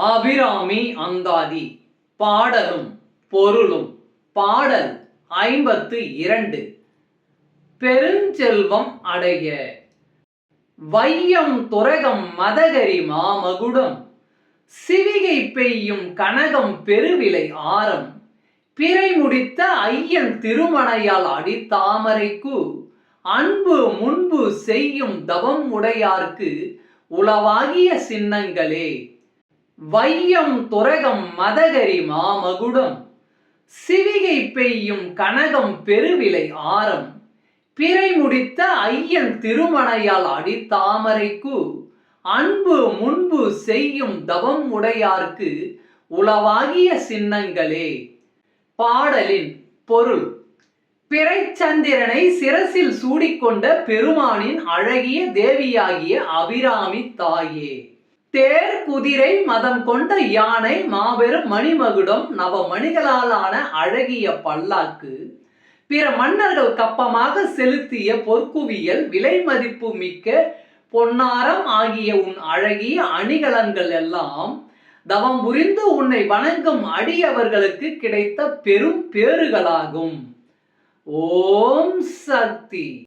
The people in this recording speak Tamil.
அபிராமி அந்தாதி பாடலும் பொருளும். பாடல் ஐம்பத்து இரண்டு. பெருஞ்செல்வம் அடைய. வையம் துரகம் மதகரி மாமகுடம். சிவிகை பெய்யும் கனகம் பெருவிலை ஆரம். பிறை முடித்த ஐயன் திருமணையால் அடித்தாமரைக்கு அன்பு முன்பு செய்யும் தவம் உடையார்க்கு. உளவாகிய சின்னங்களே. வையம் துரகம் மதகரி மாமகுடம். சிவிகை பெய்யும் கனகம் பெருவிலை ஆரம். பிறை முடித்த ஐயன் திருமணையால் அடித்தாமரைக்கு அன்பு முன்பு செய்யும் தவம் உடையார்க்கு உளவாகிய சின்னங்களே. பாடலின் பொருள். பிறைச்சந்திரனை சிரசில் சூடிக்கொண்ட பெருமானின் அழகிய தேவியாகிய அபிராமி தாயே. தேர் குதிரை மதம் கொண்ட யானை மாபெரும் மணிமகுடம் நவ மணிகளாலான அழகிய பல்லாக்கு. பிற மன்னர்கள் கப்பமாக செலுத்திய பொற்குவியல் விலை மதிப்பு மிக்க பொன்னாரம் ஆகிய உன் அழகிய அணிகலன்கள் எல்லாம் தவம் புரிந்து உன்னை வணங்கும் அடியவர்களுக்கு கிடைத்த பெரும் பேறுகளாகும். ஓம் சக்தி.